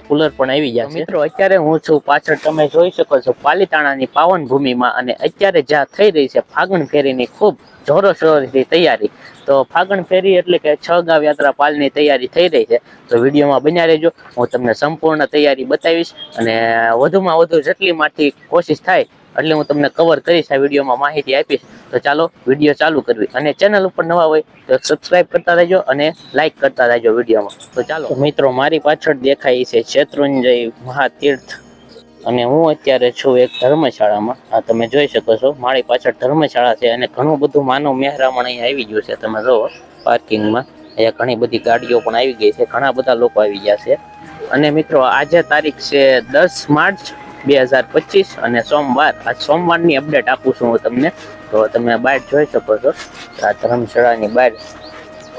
Cooler પણ આવી ગયા છે. મિત્રો અત્યારે હું છું પાછળ તમે જોઈ શકો છો પાલીતાણાની પાવન ભૂમિમાં અને અત્યારે જ્યાં થઈ રહી છે ફાગણ ફેરીની ખૂબ જોરોશોરથી તૈયારી. તો ફાગણ ફેરી એટલે કે છ ગાવ યાત્રા પાલની તૈયારી થઈ રહી છે. તો વિડીયોમાં બન્યા રહેજો હું તમને સંપૂર્ણ તૈયારી બતાવીશ અને વધુમાં વધુ જેટલી માંથી કોશિશ થાય એટલે હું તમને કવર કરીશ આ વિડીયોમાં માહિતી આપીશ. તો ચાલો વીડિયો ચાલુ કરવી. અને ચેનલ ઉપર નવા હોય તો સબસ્ક્રાઈબ કરતા રહેજો અને લાઈક કરતા રહેજો વિડીયોમાં. તો ચાલો. મિત્રો, મારી પાછળ દેખાય છે શેત્રુંજય મહાતીર્થ. અને હું અત્યારે છું એક ધર્મશાળામાં. આ તમે જોઈ શકો છો, મારી પાછળ ધર્મશાળા છે અને ઘણું બધું માનવ મહેરામણ અહીંયા આવી ગયું છે. તમે જુઓ પાર્કિંગમાં. અહીંયા ઘણી બધી ગાડીઓ પણ આવી ગઈ છે. ઘણા બધા લોકો આવી ગયા છે. અને મિત્રો, આજે તારીખ છે દસ માર્ચ બે હજાર પચીસ અને સોમવાર. આ સોમવારની અપડેટ આપું છું હું તમને. તો તમે બહાર જોઈ શકો છો. આ ધર્મશાળાની બહાર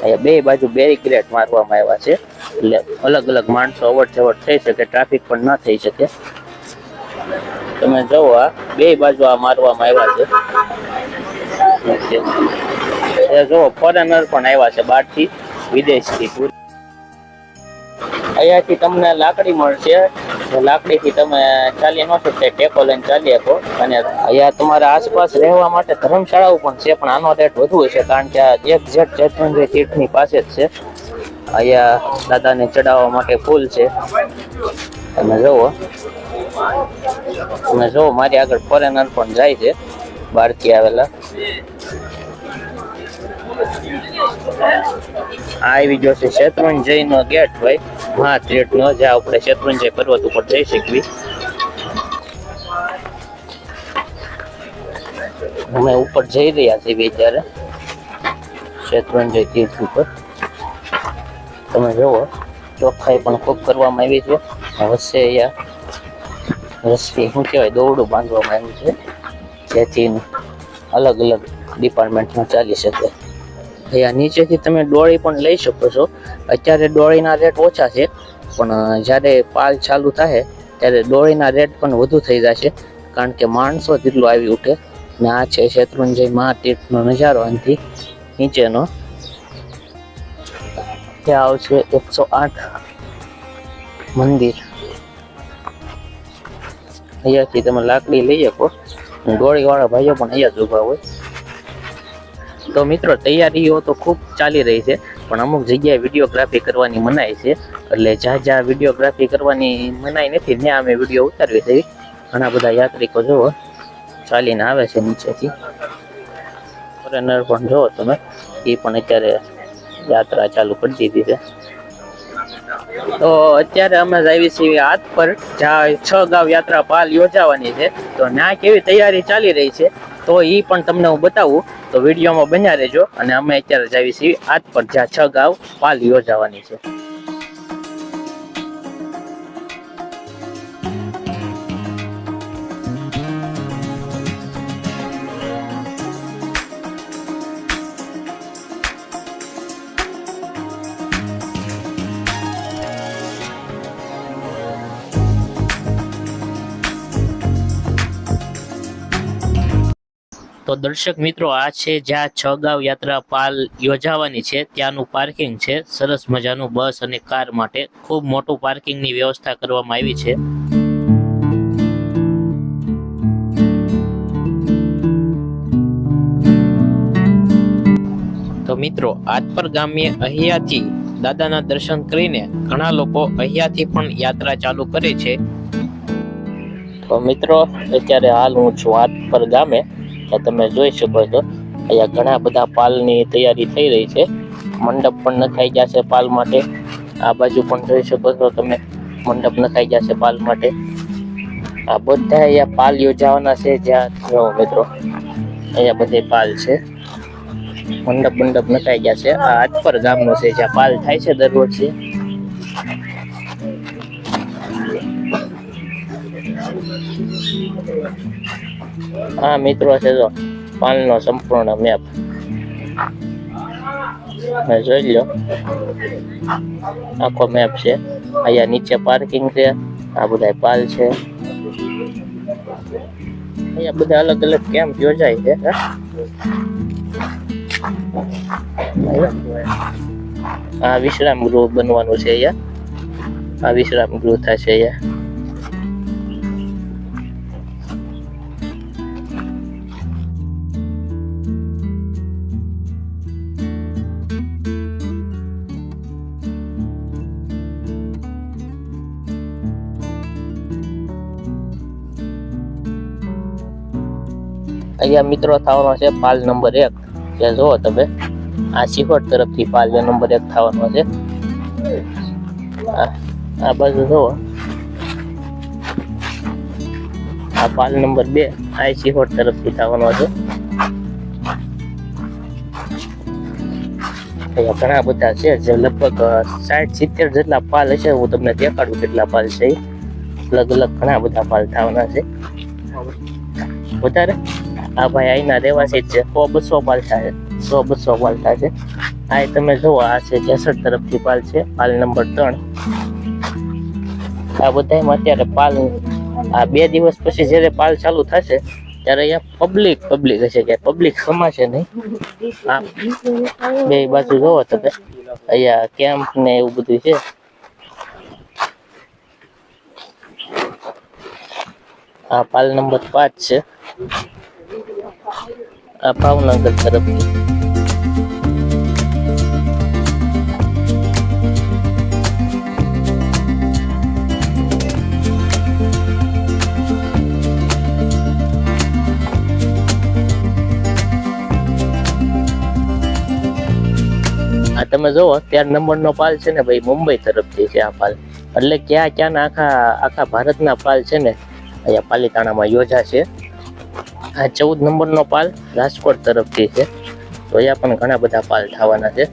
અહીંયા બે બાજુ બેરીકેડ મારવામાં આવ્યા છે. એટલે અલગ અલગ માણસો અવર જવટ થઈ શકે, ટ્રાફિક પણ ન થઈ શકે. તમે જુઓ આ બે બાજુ આ મારવામાં આવ્યા છે. જુઓ ફોરેનર પણ આવ્યા છે બહારથી, વિદેશથી અહીંયાથી તમને લાકડી મળશે. લાકડીથી તમે ચાલી ન શકતા, ટેકો લઈને ચાલી શકો અને અહીંયા તમારા આસપાસ રહેવા માટે ધર્મશાળાઓ પણ છે, પણ આનો રેટ વધુ હશે, કારણ કે આ એક જેટ ચેતનભાઈ તીર્થની પાસે જ છે. અહીંયા દાદાને ચડાવવા માટે ફૂલ છે. તમે જુઓ. તમે જુઓ, મારી આગળ ફોરેનર પણ જાય છે, બહારથી આવેલા. આવી ગયો છે શેત્રુંજય નો ગેટ ભાઈ. હા ટ્રેટ નો જ્યાં આપણે શેત્રુંજય પર્વત ઉપર જઈ શકવી. અમે ઉપર જઈ રહ્યા છીએ અત્યારે શેત્રુંજય તીર્થ ઉપર. તમે જુઓ ચોખ્ખાઈ પણ ખૂબ કરવામાં આવી છે. વચ્ચે અહીંયા રસ્તી શું કહેવાય, દોરડું બાંધવામાં આવ્યું છે. જેથી અલગ અલગ ડિપાર્ટમેન્ટમાં ચાલી શકે. અહીંયા નીચેથી તમે ડોળી પણ લઈ શકો છો. અત્યારે ડોળીના રેટ ઓછા છે, પણ જ્યારે પાલ ચાલુ થાય, ત્યારે ડોળીના રેટ પણ વધુ થઈ જશે. કારણ કે માણસો જેટલું આવી ઉઠે, ને આ છે શેત્રુંજય મહાતીર્થનો નજારો અહીંથી નીચેનો. ત્યાં આવશે એકસો આઠ મંદિર. અહીંયાથી તમે લાકડી લઈ શકો. ડોળીવાળા ભાઈઓ પણ અહીંયા જ ઊભા હોય. તો મિત્રો, તૈયારીઓ તો ખૂબ ચાલી રહી છે, પણ અમુક જગ્યાએ વિડીયોગ્રાફી કરવાની મનાય છે. એટલે જ્યાં જ્યાં વિડીયોગ્રાફી કરવાની મનાઈ નથી, ત્યાં અમે વીડિયો ઉતારવી થઈ ઘણા બધા યાત્રિકો જુઓ, ચાલીને આવે છે નીચેથી. ફોરેનર પણ જુઓ તમે, એ પણ અત્યારે યાત્રા ચાલુ કરી દીધી છે. તો અત્યારે અમે આવી છીએ હાથ પર, જ્યાં છ ગાવ યાત્રા પાલ યોજાવાની છે. તો ત્યાં કેવી તૈયારી ચાલી રહી છે? તો એ પણ તમને હું બતાવું. તો વિડીયોમાં બન્યા રહેજો અને અમે અત્યારે જ આવી છીએ હાથ પર જ્યાં છ ગાવ, પાલ યોજાવાની છે. તો દર્શક મિત્રો, આ છે જ્યાં છ ગાવ યાત્રા પાલ યોજાવાની છે. ત્યાંનું પાર્કિંગ છે. સરસ મજાનું બસ અને કાર માટે ખૂબ મોટું પાર્કિંગની વ્યવસ્થા કરવામાં આવી છે. તો મિત્રો આતપર ગામે અહીંયાથી દાદાના દર્શન કરીને ઘણા લોકો અહીંયાથી પણ યાત્રા ચાલુ કરે છે. તો મિત્રો, અત્યારે હાલ હું છું આતપર ગામે. તો તમે જોઈ શકો છો. અહીંયા ઘણા બધા પાલની તૈયારી થઈ રહી છે. મંડપ પણ નખાઈ ગયા છે પાલ માટે. આ બાજુ પણ જોઈ શકો છો તમે. મંડપ નખાઈ ગયા છે પાલ માટે. આ બધા અહીંયા પાલ યોજાવાના છે. જ્યાં જો મિત્રો, અહીંયા બધે પાલ છે. મંડપ મંડપ નખાઈ ગયા છે આ આજપર ગામનો છે. જ્યાં પાલ થાય છે દર વર્ષે હા મિત્રો છે જો પાલનો સંપૂર્ણ મેપ જોઈ લો આખો મેપ છે. અહીંયા નીચે પાર્કિંગ છે. આ બધા પાલ છે. અહીંયા બધા અલગ અલગ કેમ્પ યોજાય છે? આ વિશ્રામ ગૃહ બનવાનું છે અહીંયા. આ વિશ્રામ ગૃહ થશે અહીંયા. અહીંયા મિત્રો થવાનો છે પાલ નંબર એક. જે જુઓ તમે, આ સિહોર તરફથી પાલ નંબર એક થવાનો છે. આ બાજુ જુઓ. આ પાલ નંબર બે, આ સિહોર તરફથી થવાનો છે. અહીંયા ઘણા બધા છે જે લગભગ સાઠ, સિત્તેર જેટલા પાલ હશે. હું તમને દેખાડું કેટલા પાલ છે. અલગ અલગ ઘણા બધા પાલ થવાના છે. વધારે? આ ભાઈ અહીંના રહેવાસી જ છે. સો બસો પાલટા છે સો બસો પાલટા છે. આ તમે જુઓ, આ છે જેસર તરફથી પાલ છે, પાલ નંબર ત્રણ. આ બધામાં અત્યારે પાલ, આ બે દિવસ પછી જ્યારે પાલ ચાલુ થશે, ત્યારે અહીંયા પબ્લિક પબ્લિક હશે કે પબ્લિક સમાશે નહીં. બે બાજુ જોવો તમે. અહીંયા કેમ્પ ને એવું બધું છે. આ પાલ નંબર પાંચ છે. આ ભાવનગર તરફથી. આ તમે જુઓ ત્યાર નંબરનો પાલ છે ને ભાઈ, મુંબઈ તરફથી છે આ પાલ. એટલે ક્યાં ક્યાંના આખા આખા ભારતના પાલ છે ને, અહીંયા પાલિતાણામાં યોજાશે. આ ચૌદ નંબરનો પાલ રાજકોટ તરફથી છે. તો અહીંયા પણ ઘણા બધા પાલ થવાના છે.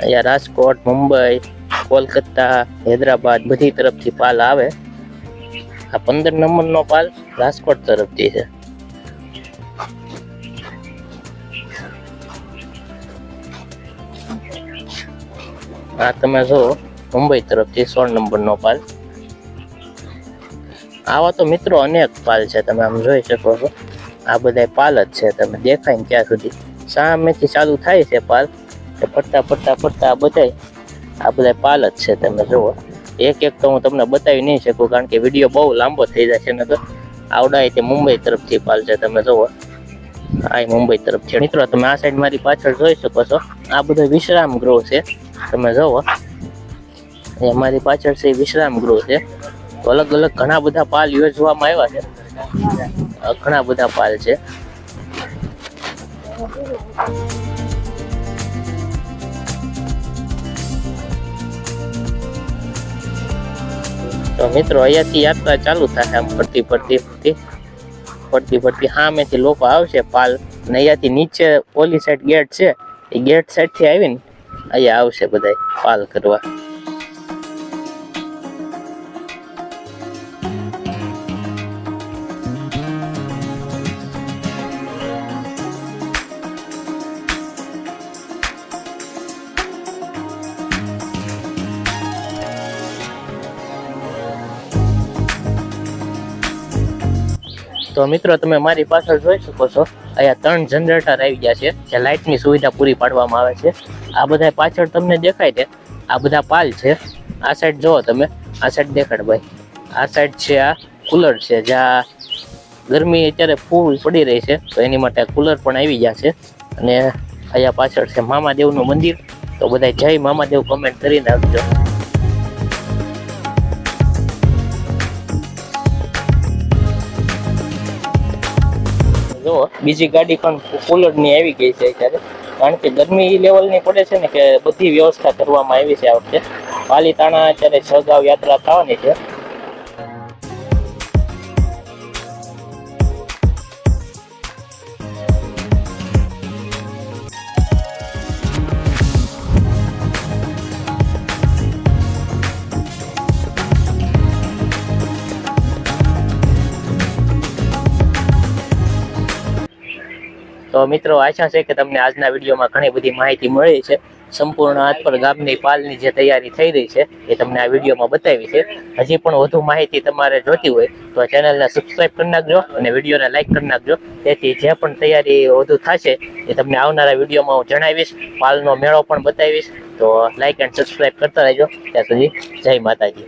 અહીંયા રાજકોટ, મુંબઈ, કોલકાતા, હૈદરાબાદ બધી તરફથી પાલ આવે. આ પંદર નંબરનો પાલ રાજકોટ તરફથી છે. આ તમે જો મુંબઈ તરફથી સોળ નંબરનો પાલ. આવા તો મિત્રો અનેક પાલ છે, તમે આમ જોઈ શકો છો. આ બધા પાલ જ છે, તમે દેખાય ને ત્યાં સુધી. સામેથી ચાલુ થાય છે પાલ ફરતા ફરતા ફરતા આ બધાય, આ બધા પાલ જ છે, તમે જુઓ. એક એક તો હું તમને બતાવી નહીં શકું, કારણ કે વીડિયો બહુ લાંબો થઈ છે ને તો આવડાય તે મુંબઈ તરફથી પાલ છે, તમે જુઓ. આ મુંબઈ તરફ છે મિત્રો, તમે આ સાઈડ મારી પાછળ જોઈ શકો છો. આ બધો વિશ્રામ ગૃહ છે, તમે જુઓ. એ મારી પાછળ છે વિશ્રામ ગૃહ છે. અલગ અલગ ઘણા બધા પાલ યોજવામાં આવ્યા છે. ઘણા બધા પાલ છે. તો મિત્રો, અહીંયાથી યાત્રા ચાલુ થશે આમ ફરતી ફરતી ફરતી. ફરતી ફરતી સામેથી લોકો આવશે પાલ અને અહીંયાથી નીચે ઓલી સાઈડ ગેટ છે. એ ગેટ સાઈડથી આવીને અહીંયા આવશે બધા પાલ કરવા. તો મિત્રો, તમે મારી પાછળ જોઈ શકો છો, અહીંયા ત્રણ જનરેટર આવી ગયા છે, જે લાઇટની સુવિધા પૂરી પાડવામાં આવે છે. આ બધા પાછળ તમને દેખાય છે, આ બધા પાલ છે. આ સાઈડ જુઓ તમે, આ સાઈડ દેખાડ ભાઈ. આ સાઈડ છે આ કુલર છે જ્યાં ગરમી અત્યારે ફૂલ પડી રહી છે, તો એની માટે કુલર પણ આવી ગયા છે. અને અહીંયા પાછળ છે મામાદેવનું મંદિર, તો બધા જય મામાદેવ કમેન્ટ કરીને આપજો. જો બીજી ગાડી પણ કુલરની આવી ગઈ છે અત્યારે. કારણ કે ગરમી એ લેવલ પડે છે ને કે બધી વ્યવસ્થા કરવામાં આવી છે આ વખતે. પાલીતાણા અત્યારે છગાવ યાત્રા થવાની છે. તો મિત્રો, આશા છે કે તમને આજના વિડીયોમાં ઘણી બધી માહિતી મળી છે. સંપૂર્ણ હાથ પર ગામની પાલની જે તૈયારી થઈ રહી છે, એ તમને આ વિડીયોમાં બતાવી છે. હજી પણ વધુ માહિતી તમારે જોતી હોય, તો ચેનલને સબસ્ક્રાઈબ કરી નાખજો અને વિડીયોને લાઇક કરી નાખજો. તેથી જે પણ તૈયારી વધુ થશે, એ તમને આવનારા વિડીયોમાં હું જણાવીશ. પાલનો મેળો પણ બતાવીશ. તો લાઇક એન્ડ સબસ્ક્રાઈબ કરતા રહેજો. ત્યાં સુધી જય માતાજી.